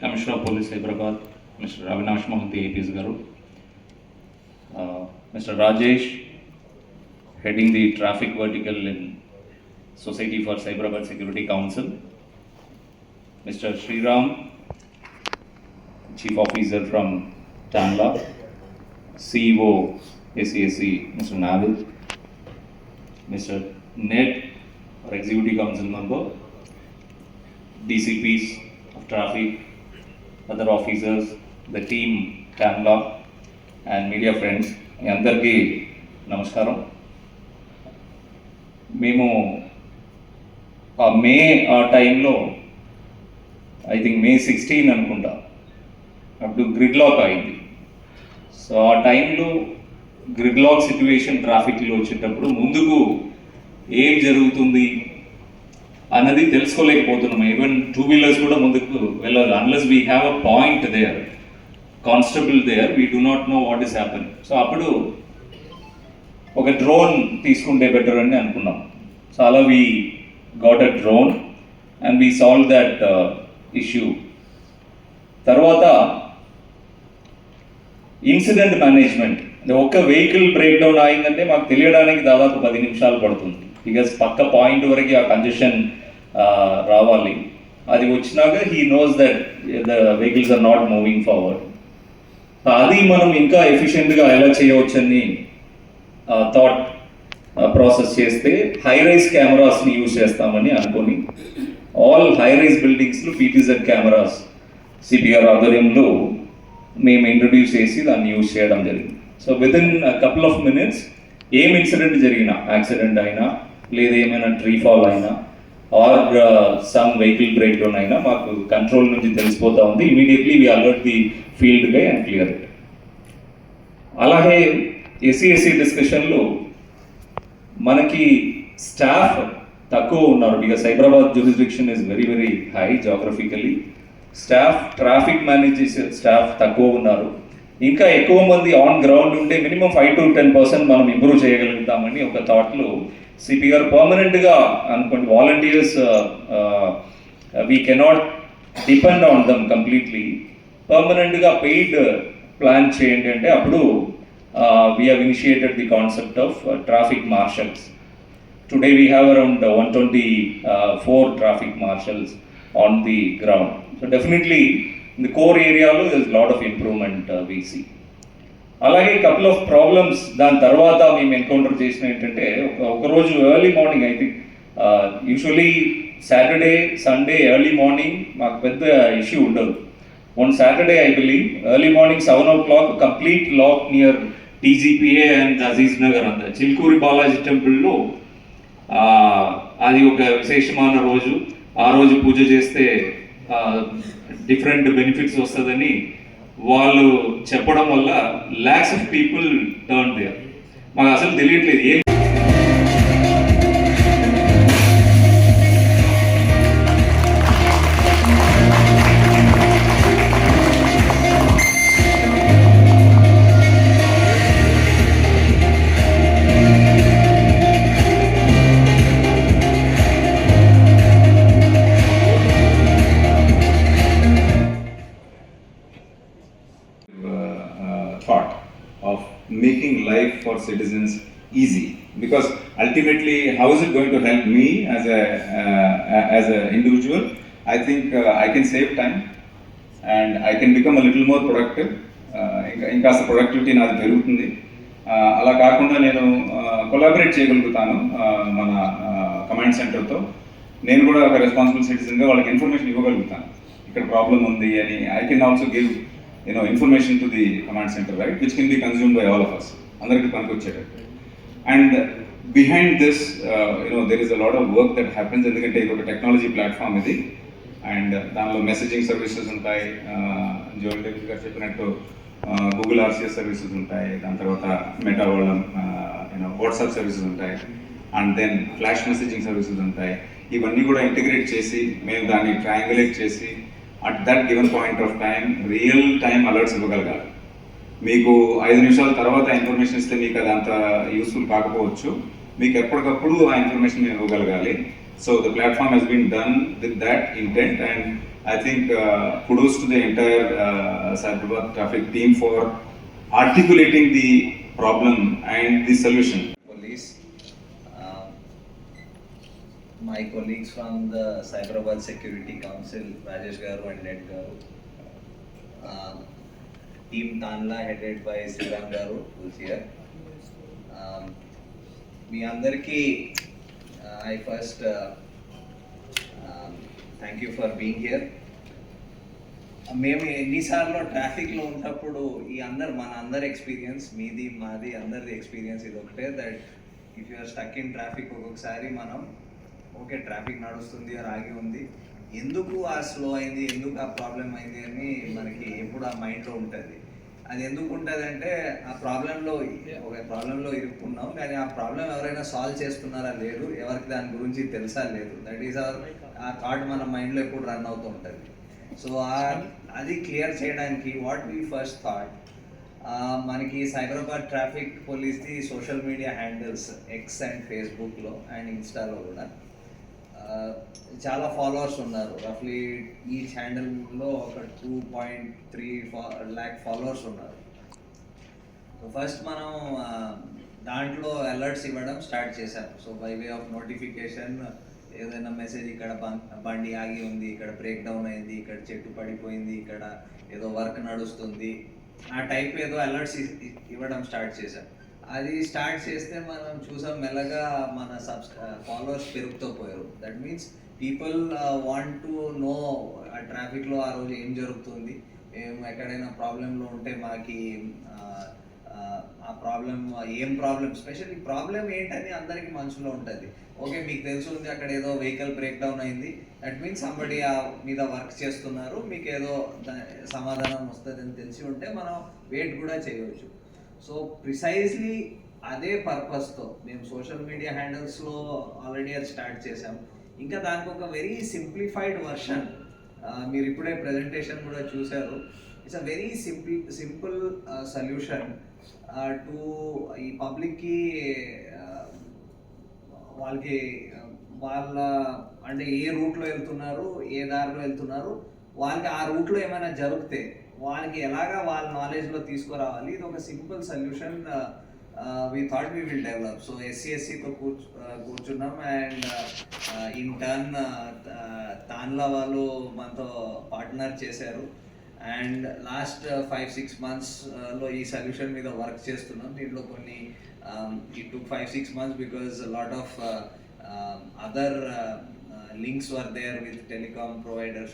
Commissioner of police Hyderabad mister Avinash Mohanty IPS गुजार mister Rajesh heading the traffic vertical in society for Cyberabad security council mister Sriram chief officer from टाला C O A C mister नावि mister नेट और executive council member DCP traffic other officers the team ట్యామ్లా and media friends మీ అందరికీ నమస్కారం. మేము ఆ మే ఆ టైంలో ఐ థింక్ మే సిక్స్టీన్ అనుకుంటా అప్పుడు గ్రిడ్ లాక్ అయింది. సో ఆ టైంలో గ్రిడ్ లాక్ సిచ్యువేషన్ ట్రాఫిక్లో వచ్చేటప్పుడు ముందుకు ఏం జరుగుతుంది? అన్నది తెలుసుకోలేకపోతున్నాం. ఈవెన్ టూ వీలర్స్ కూడా ముందుకు వెళ్ళాలి unless we have a point there constable there we do not know what is happen so అప్పుడు ఒక డ్రోన్ తీసుకుంటే బెటర్ అని అనుకున్నాం. సో అలా we got a drone and we solve that issue తర్వాత ఇన్సిడెంట్ మేనేజ్మెంట్ ఒక్క వెహికల్ బ్రేక్ డౌన్ అయిందంటే మాకు తెలియడానికి దాదాపు పది నిమిషాలు పడుతుంది. బికాస్ పక్క పాయింట్ వరకు ఆ కంజెషన్ రావాలి. అది వచ్చినాక he knows that the vehicles are not moving forward అది మనం ఇంకా ఎఫిషియెంట్గా ఎలా చేయవచ్చని థాట్ ప్రాసెస్ చేస్తే హై రైజ్ కెమెరాస్ని యూజ్ చేస్తామని అనుకొని ఆల్ హై రైజ్ బిల్డింగ్స్లో పీటీజెడ్ కెమెరాస్ సిపిఆర్ ఆధ్వర్యంలో మేము ఇంట్రడ్యూస్ చేసి దాన్ని యూజ్ చేయడం జరిగింది. So within couple of minutes ఏం ఇన్సిడెంట్ జరిగినా యాక్సిడెంట్ అయినా లేదా ఏమైనా ట్రీ ఫాల్ అయినా or some vehicle break down అయినా మాకు కంట్రోల్ నుంచి తెలిసిపోతా ఉంది. Immediately we alert the field guy and clear it అలాగే ఎస్సీఎస్సీ డిస్కషన్లో మనకి స్టాఫ్ తక్కువ ఉన్నారు. Because Hyderabad jurisdiction is very very high geographically staff traffic manage చేసే స్టాఫ్ తక్కువ ఉన్నారు. ఇంకా ఎక్కువ మంది ఆన్ గ్రౌండ్ ఉంటే minimum five to ten percent మనం ఇంప్రూవ్ చేయగలుగుతామని ఒక థాట్లో సిపి గారు పర్మనెంట్గా అనుకోండి volunteers we cannot depend on them completely పర్మనెంట్గా పెయిడ్ ప్లాన్ చేయండి అంటే అప్పుడు we initiated the concept of traffic marshals today we have around one twenty four traffic marshals on the ground so definitely in the core ఏరియాలో this lot of improvement we see అలాగే couple of problems దాని తర్వాత మేము encounter చేసిన ఏంటంటే ఒక- ఒకరోజు early morning I think usually Saturday Sunday early morning మాకు పెద్ద ఇష్యూ ఉండదు. One Saturday I believe early morning seven o'clock complete lock near TGPA and Aziz Nagar అంత. చిల్కూరి బాలాజీ టెంపుల్లో అది ఒక విశేషమైన రోజు. ఆ రోజు పూజ చేస్తే డిఫరెంట్ బెనిఫిట్స్ వస్తుందని వాళ్ళు చెప్పడం వల్ల lakhs of people turn there మాకు అసలు తెలియట్లేదు. ఏం making life for citizens easy because ultimately how is it going to help me as a uh, as an individual i think uh, i can save time and i can become a little more productive uh, ఇంకా ఇంకాస్త productivity నాది పెరుగుతుంది Uh, అలా కాకుండా నేను collaborate చేయగలుగుతాను uh, మన command సెంటర్తో నేను కూడా ఒక రెస్పాన్సిబుల్ సిటిజన్గా వాళ్ళకి ఇన్ఫర్మేషన్ ఇవ్వగలుగుతాను ఇక్కడ ప్రాబ్లం ఉంది అని I can also give you know information to the command centre right which can be consume by all of us అందరికీ పనికొచ్చేటట్టు. And behind this you know there is a lot of work that happens ఎందుకంటే ఇది ఒక technology platform ఇది. And దానిలో messaging services ఉంటాయి. జోల్ David గారు చెప్పినట్టు గూగుల్ ఆర్సీఎస్ సర్వీసెస్ ఉంటాయి. దాని తర్వాత మెటా వాళ్ళ యూనో వాట్సాప్ సర్వీసెస్ ఉంటాయి. And then flash messaging services ఉంటాయి. ఇవన్నీ కూడా ఇంటిగ్రేట్ చేసి మేము దాన్ని ట్రయాంగులేట్ చేసి at that given point of time real time alerts ఇవ్వగలగాలి. మీకు ఐదు నిమిషాల తర్వాత ఇన్ఫర్మేషన్ ఇస్తే మీకు అది అంత యూస్ఫుల్ కాకపోవచ్చు. మీకు ఎప్పటికప్పుడు ఆ information ఇవ్వగలగాలి. So the platform has been done with that intent and I think uh, to to entire entire traffic team for articulating the problem and the solution my colleagues from the Cyberabad security council Rajesh garu and net garu team Tanla headed by Sriram garu Garu, uh, um, మీ అందరికీ I first thank you for being here మేము ఎన్నిసార్లు ట్రాఫిక్లో ఉన్నప్పుడు ఈ అందరు మన అందరి ఎక్స్పీరియన్స్ మీది మాది అందరిది ఎక్స్పీరియన్స్ ఇది ఒకటే that if you're stuck in traffic ఒక్కొక్కసారి మనం ఓకే ట్రాఫిక్ నడుస్తుంది ఆర్ ఆగి ఉంది. ఎందుకు ఆ స్లో అయింది ఎందుకు ఆ ప్రాబ్లం అయింది అని మనకి ఎప్పుడు ఆ మైండ్లో ఉంటుంది. అది ఎందుకు ఉంటుంది అంటే ఆ ప్రాబ్లంలో ఒక ప్రాబ్లంలో ఇరుక్కున్నాం కానీ ఆ ప్రాబ్లం ఎవరైనా సాల్వ్ చేస్తున్నారా లేదు ఎవరికి దాని గురించి తెలుసా లేదు. That is our uh thought మన మైండ్లో ఎప్పుడు రన్ అవుతూ ఉంటుంది. సో అది క్లియర్ చేయడానికి వాట్ వీ ఫస్ట్ థాట్ మనకి Cyberabad traffic పోలీస్ది social media handles X and ఫేస్బుక్లో అండ్ ఇన్స్టాలో కూడా. చాలా ఫాలోవర్స్ ఉన్నారు. రఫ్లీ ఈచ్ ఛానల్లో ఒక two point three lakh followers ఉన్నారు. సో ఫస్ట్ మనం దాంట్లో అలర్ట్స్ ఇవ్వడం స్టార్ట్ చేశాం. So by way of notification ఏదైనా మెసేజ్ ఇక్కడ బం- బండి ఆగి ఉంది ఇక్కడ బ్రేక్ డౌన్ అయింది ఇక్కడ చెట్టు పడిపోయింది ఇక్కడ ఏదో వర్క్ నడుస్తుంది. ఆ టైప్ ఏదో అలర్ట్స్ ఇవ్వడం స్టార్ట్ చేశాం. అది స్టార్ట్ చేస్తే మనం చూసాం మెల్లగా మన సబ్స్ ఫాలోవర్స్ పెరుగుతూ పోయారు. That means people want to know ఆ ట్రాఫిక్లో ఆ రోజు ఏం జరుగుతుంది ఏం ఎక్కడైనా ప్రాబ్లంలో ఉంటే మాకి ఆ, ప్రాబ్లం ఏం ప్రాబ్లం స్పెషల్లీ ప్రాబ్లం ఏంటని అందరికీ మనసులో ఉంటుంది. ఓకే మీకు తెలిసి ఉంది అక్కడ ఏదో వెహికల్ బ్రేక్ డౌన్ అయింది. దట్ మీన్స్ సంబడి ఆ మీద వర్క్ చేస్తున్నారు మీకు ఏదో సమాధానం వస్తుంది అని తెలిసి ఉంటే మనం వెయిట్ కూడా చేయవచ్చు. సో ప్రిసైజ్లీ అదే పర్పస్తో మేము సోషల్ మీడియా హ్యాండిల్స్లో ఆల్రెడీ అది స్టార్ట్ చేసాం ఇంకా దానికి ఒక వెరీ సింప్లిఫైడ్ వర్షన్ మీరు ఇప్పుడే ప్రెజెంటేషన్ కూడా చూశారు. It's a very simple simple solution to ఈ పబ్లిక్కి వాళ్ళకి వాళ్ళ అంటే ఏ రూట్లో వెళ్తున్నారు ఏ దారిలో వెళ్తున్నారు వాళ్ళకి ఆ రూట్లో ఏమైనా జరిగితే వాళ్ళకి ఎలాగా వాళ్ళ నాలెడ్జ్లో తీసుకురావాలి? ఇది ఒక simple solution we thought we will develop so SC ఎస్సీతో కూర్చు uh, కూర్చున్నాం అండ్ ఇన్ టర్న్ తాన్లా వాళ్ళు మనతో పార్ట్నర్ చేశారు. అండ్ లాస్ట్ ఫైవ్ సిక్స్ మంత్స్లో ఈ సొల్యూషన్ మీద వర్క్ చేస్తున్నాం. దీంట్లో కొన్ని ఈ two five six months because lot of other links were there with telecom providers